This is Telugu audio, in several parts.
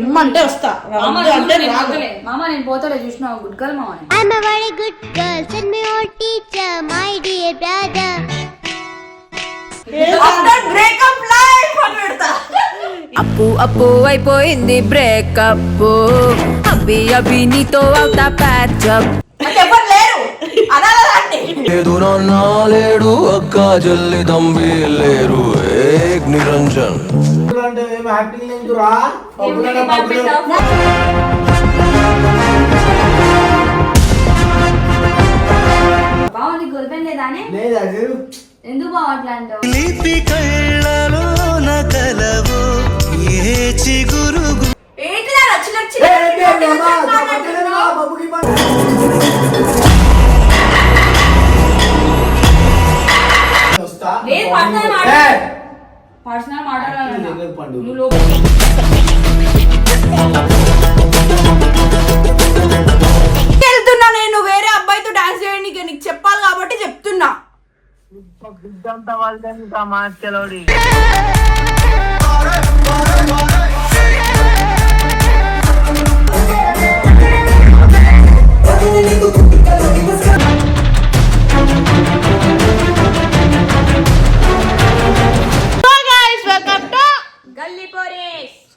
ఉమ్మ అంటే వస్తా మామ అంటే నేను. మామ పోతలే చూసిన గుడ్ గర్ల్ మామ నేను. I'm a very good girl. Send me your teacher, my dear brother. After breakup life అని పెడతా అప్పు అప్పు అయిపోయింది బ్రేకప్ అవి అవి నీతో అవుతా నాకు ఎవరు లేరు నాన్న లేడు అక్క చెల్లి తమ్మి లేరు. ఏక్ నిరంజన్. బాగుంది ఫ్రెండ్ లేదానే ఎందుకు బావ అట్లా అంటావు? లిపి కళ్ళలోన కలవు ఏ చిగురు ఏంటి నా లోపలికి వెళ్తున్నా నేను వేరే అబ్బాయితో డాన్స్ చేయడానికి నీకు చెప్పాలి కాబట్టి చెప్తున్నా.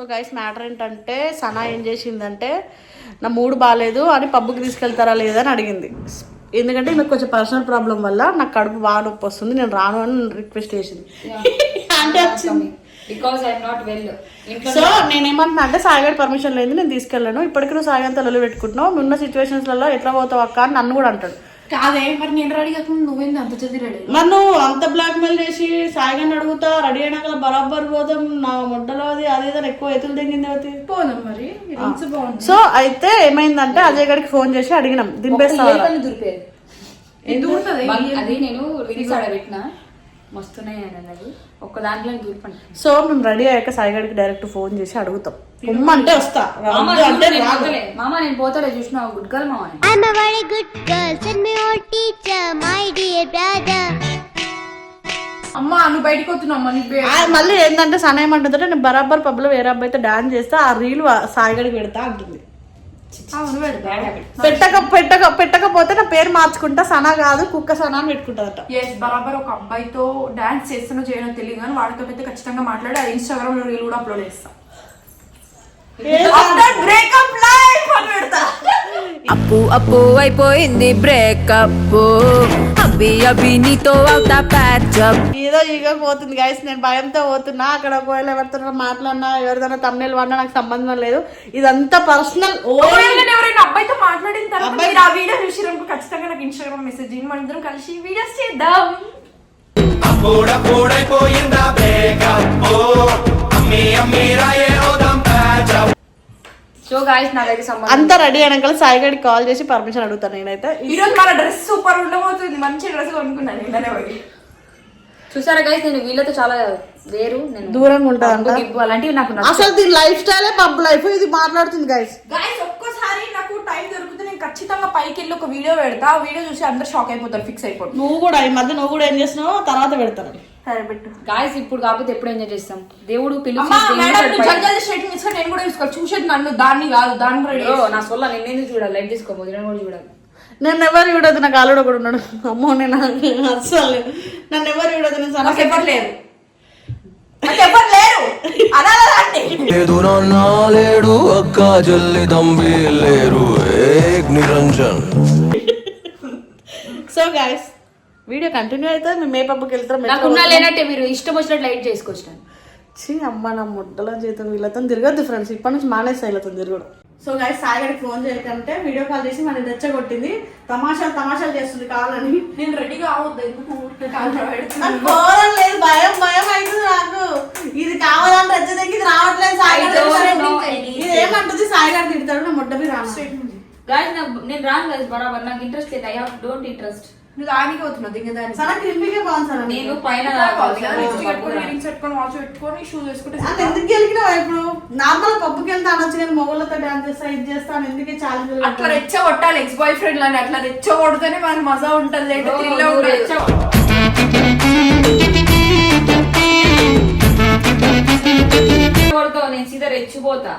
సో గైస్ మ్యాటర్ ఏంటంటే సనా ఏం చేసిందంటే నా మూడు బాగాలేదు అని పబ్బుకి తీసుకెళ్తారా లేదా అని అడిగింది. ఎందుకంటే నాకు కొంచెం పర్సనల్ ప్రాబ్లం వల్ల నాకు కడుపు బాగా నొప్పి వస్తుంది నేను రాను అని రిక్వెస్ట్ చేసింది. అంటే వచ్చింది. బికాస్ ఐఎమ్ నాట్ వెల్ ఇంట్లో సో నేనేమంటున్నా అంటే సాయిగారి పర్మిషన్ లేదు నేను తీసుకెళ్ళాను. ఇప్పటికీ నువ్వు సాయిగంత లొల్లి పెట్టుకుంటున్నావు. ఉన్న సిచ్యువేషన్స్లలో ఎట్లా పోతావు అక్క అని నన్ను కూడా అంటాడు. కాదే మరి నేను రెడీ కాకుండా నువ్వేంది అంత చదివి రెడీ నన్ను అంత బ్లాక్ మెయిల్ చేసి సాయిగాన్ని అడుగుతా రెడీ అయినాక బరాబర్ పోదాం నా ముడ్డలో అది అది ఇది అని ఎక్కువ ఎతులు దిగింది అవుతుంది పోదాం మరి సో అయితే ఏమైందంటే అజయ్ గడికి ఫోన్ చేసి అడిగినాం ఎందుకు ఉంటది? అది నేను ఒక్క దాంట్లో సో మేము రెడీ అయ్యాక సాయి గడికి డైరెక్ట్ ఫోన్ చేసి అడుగుతాం ఉమ్మ అంటే వస్తా అంటే. మామ నేను చూసిన గుడ్ గర్ల్ మామ నేను. I'm a very good girl. Send me your teacher, my dear brother. అమ్మా నువ్వు బయటకు వస్తున్నావు మళ్ళీ ఏంటంటే సన ఏమంటుందంటే నేను బరాబర్ పబ్లో వేరే అబ్బాయితో డాన్స్ చేస్తే ఆ రీల్ సాయి గడికి పెడతా అంటుంది పెట్టక పెట్టక పెట్టకపోతే నా పేరు మార్చుకుంటా సనా కాదు కుక్క సనా అని పెట్టుకుంటుందట. ఎస్ బరాబర్ ఒక అబ్బాయితో డాన్స్ చేస్తానో చేయనో తెలియదు కానీ వాడితో అయితే ఖచ్చితంగా మాట్లాడి అది ఇన్స్టాగ్రామ్లో రీల్ కూడా అప్లోడ్ చేస్తా. ఆఫ్టర్ బ్రేకప్ లైఫ్ అని పెడతా. అప్పు అప్పు అయిపోయింది బ్రేకప్ అవి అవి నీతో అవుతా ప్యాచప్ ఏదో ఈగ పోతుంది గైస్ నేను భయంతో పోతున్నా. అక్కడ ఒకవేళ ఎవరితో మాట్లాడినా ఎవరిదైనా తమ్నేలు వాడినా నాకు సంబంధం లేదు. ఇదంతా పర్సనల్ ఎవరైనా అబ్బాయితో మాట్లాడిన తర్వాత ఆ వీడియో చూసినప్పుడు ఖచ్చితంగా నాకు ఇన్స్టాగ్రామ్ మెసేజ్ మన ఇద్దరం కలిసి వీడియోస్ చేద్దాం. అప్పుడప్పుడైపోయిందా అంతా రెడీ అయినాక సాయి గడికి కాల్ చేసి పర్మిషన్ అడుగుతాను నేనైతే. ఈ రోజు మన డ్రెస్ సూపర్ ఉండబోతుంది. మంచి డ్రెస్ కొనుక్కున్నాను నిన్ననే పోయి చూసారా గైస్ నేను వీళ్ళతో చాలా వేరు. నేను దూరంగా గిబ్బు అలాంటివి నాకు. అసలు దీని లైఫ్ స్టైలే పబ్ లైఫ్ ఇది మాట్లాడుతుంది గైస్ గాయస్ ఒక్కసారి నాకు టైం దొరికితే నేను ఖచ్చితంగా పైకి వెళ్ళి ఒక వీడియో పెడతా. ఆ వీడియో చూసి అందరు షాక్ అయిపోతారు ఫిక్స్ అయిపోతారు. నువ్వు కూడా ఈ మధ్య నువ్వు కూడా ఏం చేస్తున్నావు తర్వాత పెడతాను. సరే పెట్టు. గాయస్ ఇప్పుడు కాకపోతే ఎప్పుడు ఎంజాయ్ చేస్తాం? దేవుడు ఇస్తా నేను కూడా చూసేది నన్ను దాన్ని కాదు దాన్ని రెడీ నా సొల్ల నిన్నేందుకు చూడాలి? లైట్ తీసుకోబోదు నేను కూడా చూడాలి. నన్ను ఎవరు చూడదు నాకు ఆల్రెడీ ఒకడు ఉన్నాడు అమ్మో నేను అస్సలు నన్ను ఎవరు చూడదు నేను నాకు సనా ఎవరు లేరు. నాకు ఎవరు లేరు. లేదు నాన్న లేడు అక్క చెల్లి తమ్మి లేరు. ఏక్ Niranjan. So guys video continue అయితే మేము ఏ పబ్కి వెళ్తాం నాకున్నా పోతాం? లేనట్టే మీరు ఇష్టం వచ్చినట్టు లైట్ చేసుకోవచ్చు ఛీ అమ్మ నా ముద్దల జీతం వీళ్ళతో తిరగద్దు ఫ్రెండ్స్ ఇప్పటి నుంచి మానేస్తా వీళ్ళతో తిరగడం. సో గైస్ సాయిగడికి ఫోన్ చేయకంటే వీడియో కాల్ చేసి మన రెచ్చగొట్టింది. తమాషాలు తమాషాలు చేస్తుంది కావాలని నేను రెడీగా అవద్దు ఎందుకు పోవడం లేదు భయం భయం అవుతుంది నాకు. ఇది కావాలని రెచ్చదెక్కి ఇది రావట్లేదు సాయిగడి anything. ఇది ఏమంటుంది? సాయిగడి తిడతాడు నా మీద రాను. గాయస్ నేను రాను గాయస్ బరాబర్. నాకు ఇంట్రెస్ట్ లేదు. ఐ హావ్ డోంట్ ఇంట్రెస్ట్ నువ్వు దానికి దిగ దానికి. సన క్రిమిగా బాగుంది సార్ నేను పైన లిప్స్టిక్ పెట్టుకొని వాచ్ పెట్టుకొని షూస్ వేసుకుంటే అంటే ఎందుకు గెలికినావా ఇప్పుడు? నార్మల్ పబ్బుకి వెళ్తా అనొచ్చు కానీ మొగోళ్ళతో డాన్స్ చేస్తా ఇది చేస్తాను ఎందుకే ఛాలెంజ్ అట్లా రెచ్చ కొట్టాలి ఎక్స్ బాయ్ ఫ్రెండ్ అని అట్లా రెచ్చ కొడితేనే మనకి మజా ఉంటుంది లేదా థ్రిల్ ఉంటుంది నేను సీదా రెచ్చిపోతా.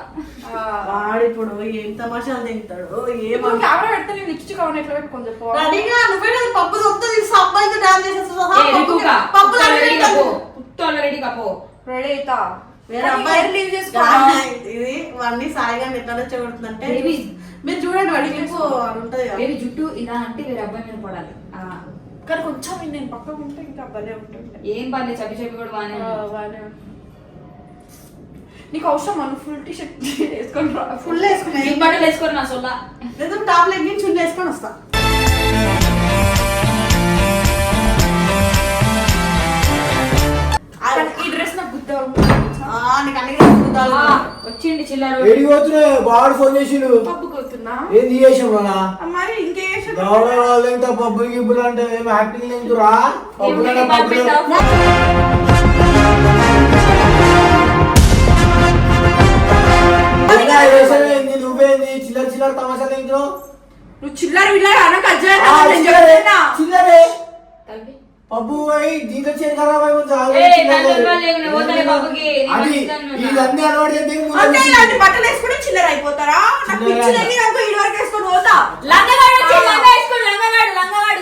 వాడు ఇప్పుడు ఏం తమాషాలు తింటాడు? ఏం ఇప్పుడు కెమెరా పెడితే నేను లిప్స్టిక్ అవన్నీ ఎట్లా పెట్టుకొని చెప్పు. రెడీగా నువ్వే కదా పప్పు తీసి అబ్బాయితో డాన్స్ చేసేస్తా పప్పు కపో. రెడీ అవుతా వేరే అబ్బాయి లీవ్ ఇది వాడిని సాయిగా ఎట్లా చెబుతుందంటే. మీరు చూడండి వాడి క్లిప్ అని ఉంటది కదా. వేరే జుట్టు ఇలా అంటే వేరే అబ్బాయి మీద పడాలి. ఆ. కానీ కొంచెం నేను పక్కకు ఉంటే ఇంకా భలే ఉంటుండే ఏం పర్లేదు చప్పి చెప్పి కూడా బాగానే. నీకు అవసరం మనం ఫుల్ టీ షర్ట్ వేసుకొని రా. ఫుల్ వేసుకున్నాయి ఈ బట్టలు వేసుకోరు నా సొల్ల. లేదా టాప్ లెగ్గిన్ చున్నీ వేసుకొని వస్తా. ఈ డ్రెస్ నాకు గుద్ద ఆ, నీకు అన్ని గుర్తుకుతాలు. ఆ, వచ్చిండి చిల్లర ఏడికి ఫోన్ చేసిండు. ఏం రా మరి ఇంకేం గౌడ వాళ్ళు ఇంకా పబ్బులు గిబ్బులు అంటే ఏం యాక్టింగ్ లేదు రా? పబ్బులు నువ్వు చిల్లర విల్లర అనక చిల్లరే. పబ్బు పోయి దీంతో చేరు ఖరాబ్ అయిపోతుంది బట్టలు చిల్లర అయిపోతారా? వేసుకొని.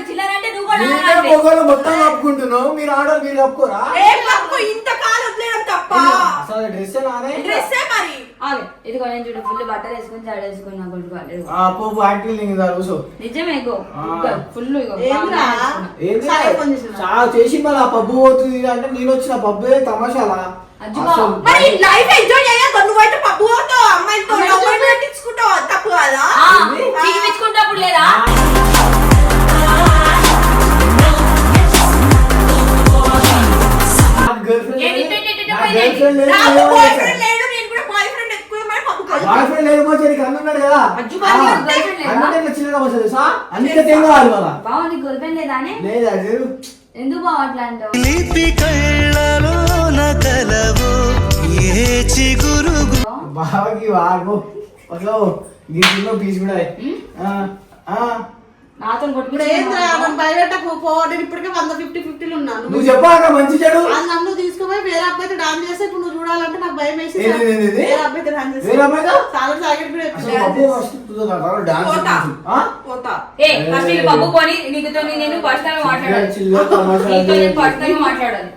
చిల్లర అంటే నువ్వు కూడా మీరే లంగగాడివే. మొగోళ్ళు మొత్తం కప్పుకుంటున్నావు మీరు ఆడవాళ్ళు మీరు కప్పుకోరా? ఇంత కాలం తప్ప. అసలు డ్రెస్ నానే డ్రెస్సే మరి. ఆగు, ఇదిగో నేను చూడు ఫుల్ బట్టలు వేసుకొని జాడ వేసుకొని నా కొడుకు వాళ్ళు. ఆ పోపు యాక్టింగ్ నిజమే ఆ. ఫుల్ ఇగో ఏంద్రా? చాలా చేసి మళ్ళీ ఆ పబ్బు పోతుంది అంటే నేను వచ్చిన పబ్బే తమాషాలా? మరి లైఫ్ ఎంజాయ్ చేయక నువ్వైతే పప్పు పోతావు అమ్మాయితో అన్నిటికీ చిన్నగా వస్తుంది తెలుసా? అన్నిటికీ ఏం కావాలి వాళ్ళ బావ నీకు లేదానే లేదా లేదు ఎందుకు బావ అట్లా అంటావు? లిపి కళ్ళలోన కలవు ఏ చిగురు బావకి వాగు. అసలు గిన్నెలో పీస్ కూడా. ఆ, ఆ. నాతో భయపెట్టకు ఇప్పటికే వంద ఫిఫ్టీ ఫిఫ్టీలు ఉన్నాను నువ్వు చెప్పాక మంచి చెడు అది నన్ను తీసుకుపోయి వేరే అబ్బాయితో డాన్స్ చేస్తే ఇప్పుడు నువ్వు చూడాలంటే నాకు భయం వేసి? వేరే అబ్బాయితో డాన్స్? చాలా సాగర్ పప్పు నీకుతో నేను మాట్లాడాలి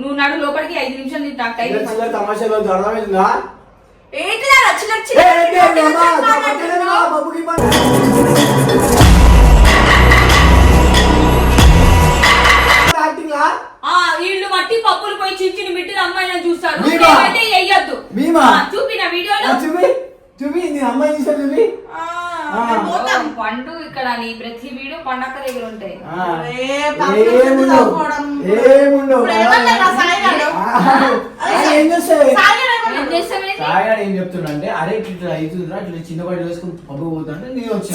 నువ్వు నడు లోపలికి ఐదు నిమిషాలు నీకు టైం తమాషాలు ఏంటి చిల్లర చిల్లర లా? ఆ వీళ్ళు మట్టి పప్పులు పోయి చిచ్చిన మిట్టిన అమ్మాయిలను చూస్తారు మీమా? వెయ్యొద్దు మీమా? ఆ, చూపి నా వీడియోలో చూపి చూపి నీ అమ్మాయి చూసా చూపి ఆ, పోతా పండు ఇక్కడ నీ ప్రతి వీడియో పండక్క దగ్గర ఉంటాయి ఆ. ఏ, పక్కన ఏముండవు. ఏముండవు ఇప్పుడు ఏమన్నా సాయి గారు? ఆ, ఆయన ఏం? చేస్తావేంటి? సాయిగాడు ఏం చెప్తున్నా అంటే అరే ఇట్లా అవుతుందిరా ఇట్లా చిన్న బయట వేసుకుని పబ్బు పోతుంటే నేను వచ్చిన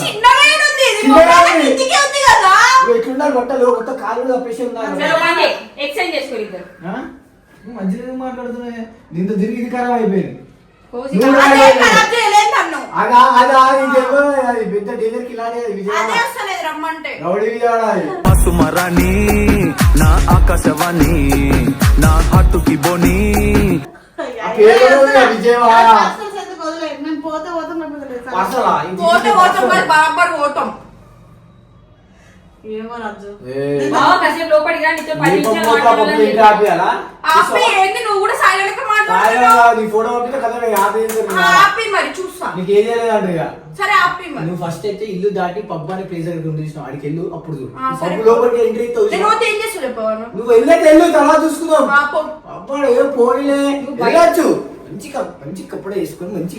ఎట్లున్నారు బట్టలు మొత్తం కాలు కప్పేసి ఉన్నారు. ఎక్స్చేంజ్ చేసుకోరు ఇద్దరు. మంచిగా మాట్లాడుతున్నాయి దీంతో తిరిగి ఇది ఖరాబ్ అయిపోయింది. సుమరాణి నా ఆకాశవాణి నా హట్టుకి బోని. పోతే. మరి బరాబర్ ఏమో రాజు. కాసేపు లోపలికి రా నీతో పది నిమిషాలు? ఆపి ఏంది నువ్వు కూడా సైలెంట్గా సాయిగా మాట్లాడుతున్నావు నీ ఫోటో పంపితే కదా నేను ఆపి ఏం చేయాలి? ఆ, ఆపి మరి చూస్తా. నీకు ఏం చేయలేదంట ఇక. సరే ఆపి మరి. నువ్వు ఫస్ట్ అయితే ఇల్లు దాటి పబ్బు అని ప్లేస్ దగ్గర ఉంది చూసినావు అడికి వెళ్ళు అప్పుడు చూడు. ఆ, సరే. పబ్బు లోపలికి ఎంట్రీ అవుతావు నేను చూసినావా? పోతే ఏం చేస్తూ చెప్పవను నువ్వు వెళ్ళు తర్వాత చూసుకుందాం. పాప అబ్బా ఏం పోనీలే. వెళ్ళొచ్చు. మంచి కప్- మంచి కప్పుడే వేసుకొని మంచి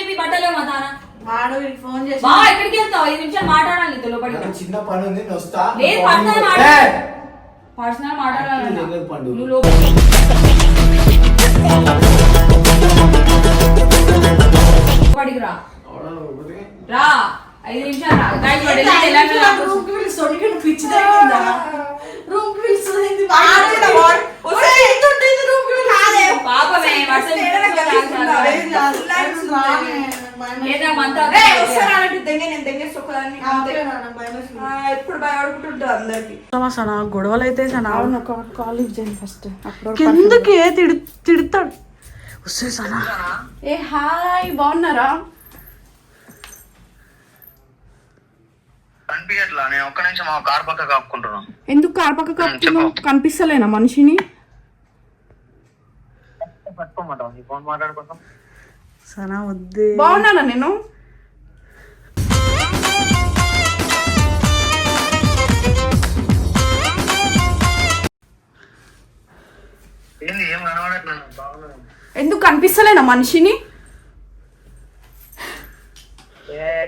ఇది బట్టలే మా తాన? వాడు వీడికి ఫోన్ చేసి బావ ఎక్కడికి వెళ్తావు? ఐదు నిమిషాలు మాట్లాడాలి నీతో లోపలికి. నాకు రా. చిన్న పని ఉంది నేను వస్తా. లేదు, నువ్వు పర్సనల్ పండు. మాట్లాడు. ఏ! పర్సనల్. నువ్వు లోపలికి రా. ఒకటి. రా. ఐదు నిమిషాలు రూమ్కి పిలుస్తుంది. పాపమే, గొడవలు అయితే కాలేజ్ చేయండి ఫస్ట్. అప్పుడు కిందకే తిడు తిడతాడు? వస్తే సనా. ఏ హాయ్ బాగున్నారా? కనిపించట్లా నేను ఒక్క నిమిషం మా కార్ పక్క కాపుకుంటున్నాను ఎందుకు కార్పక్క కప్పుతున్నావు కనిపిస్తలేనా మనిషిని? ఫోన్ సనా వద్దే. బాగున్నానా నేను ఎందుకు కనిపిస్తలేనా మనిషిని ఏ అడిగిపోతున్నావా చెప్పు ఫస్ట్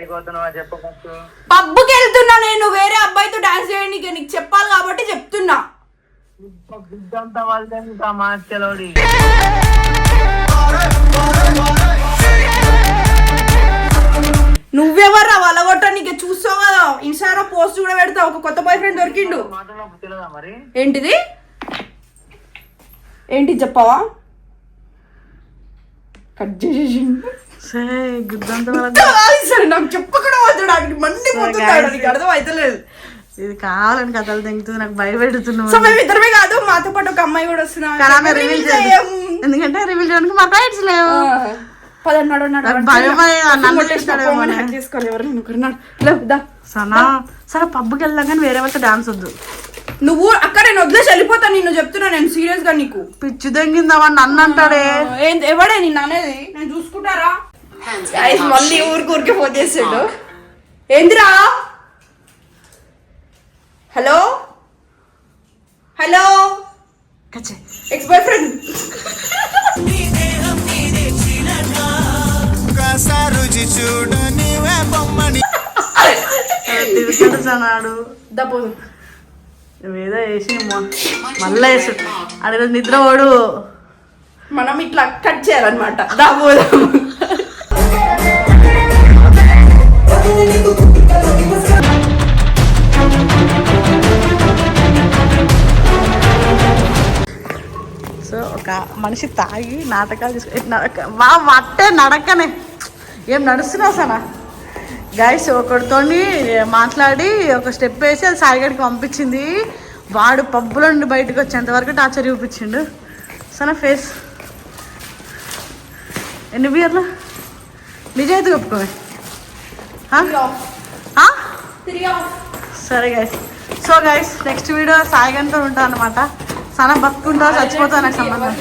పబ్బుకి వెళ్తున్నా నేను వేరే అబ్బాయితో డాన్స్ చేయడానికి నీకు చెప్పాలి కాబట్టి చెప్తున్నా. నువ్వెవర్రా వలగొట్ట నీకు చూస్తావు కదా? ఇన్స్టాగ్రామ్ పోస్ట్ కూడా పెడతా ఒక కొత్త బాయ్ ఫ్రెండ్ దొరికిండు. ఏంటిది? ఏంటి చెప్పవా? కట్ చేసేసి సరే నాకు చెప్పకుండా పోతాడు అక్కడికి మండి పోతున్నాడు నీకు అర్థం అవుతలేదు ఇది కావాలని కథలు తెంగుతుంది నాకు భయపెడుతున్నావు సో మేము ఇద్దరమే కాదు మాతో పాటు ఒక అమ్మాయి కూడా వస్తున్నా రివీల్ ఎందుకంటే రివీల్ చేయడానికి మాకు రైట్స్ లేవు. పదన్నాడు భయం. తీసుకోవాలి. సనా సరే పబ్కి వెళ్దాం కానీ వేరే వాళ్ళతో డాన్స్ వద్దు. నువ్వు అక్కడ నేను వదిలేసి వెళ్ళిపోతా నిన్ను చెప్తున్నా నేను సీరియస్గా నీకు. పిచ్చి దెంగిందామని నన్ను అంటాడే? ఎవడే నిన్ను అనేది? నేను చూసుకుంటారా? Guys, మళ్ళీ ఊరికి ఊరికి ఫోన్ చేసాడు. ఏందిరా? హలో? హలో? కచ్చే ఎక్స్ బాయ్ ఫ్రెండ్ రుచి చూడ నీవే బొమ్మని. తిరుగుతాడు సనాడు దపోదు నువ్వేదో వేసి మళ్ళా వేసు అడే నిద్ర పోడు. మనం ఇట్లా కట్ చేయాలన్నమాట. దాబోదాం సో ఒక మనిషి తాగి నాటకాలు తీసుకు ఇట్లా నడక వా వట్టే నడకనే. ఏం నడుస్తున్నావు సనా? గైస్ ఒకరితోని మాట్లాడి ఒక స్టెప్ వేసి అది సాయిగడికి పంపించింది. వాడు పబ్బులో నుండి బయటకు వచ్చేంత వరకు టార్చర్ చూపించిండు. సనా ఫేస్ ఎన్ని బియర్లు నిజాయితీ ఒప్పుకోవాలి సరే guys so guys next video సాయిగంతో ఉంటా అనమాట సనా బతుకుంటా చచ్చిపోతా నాకు సంబంధం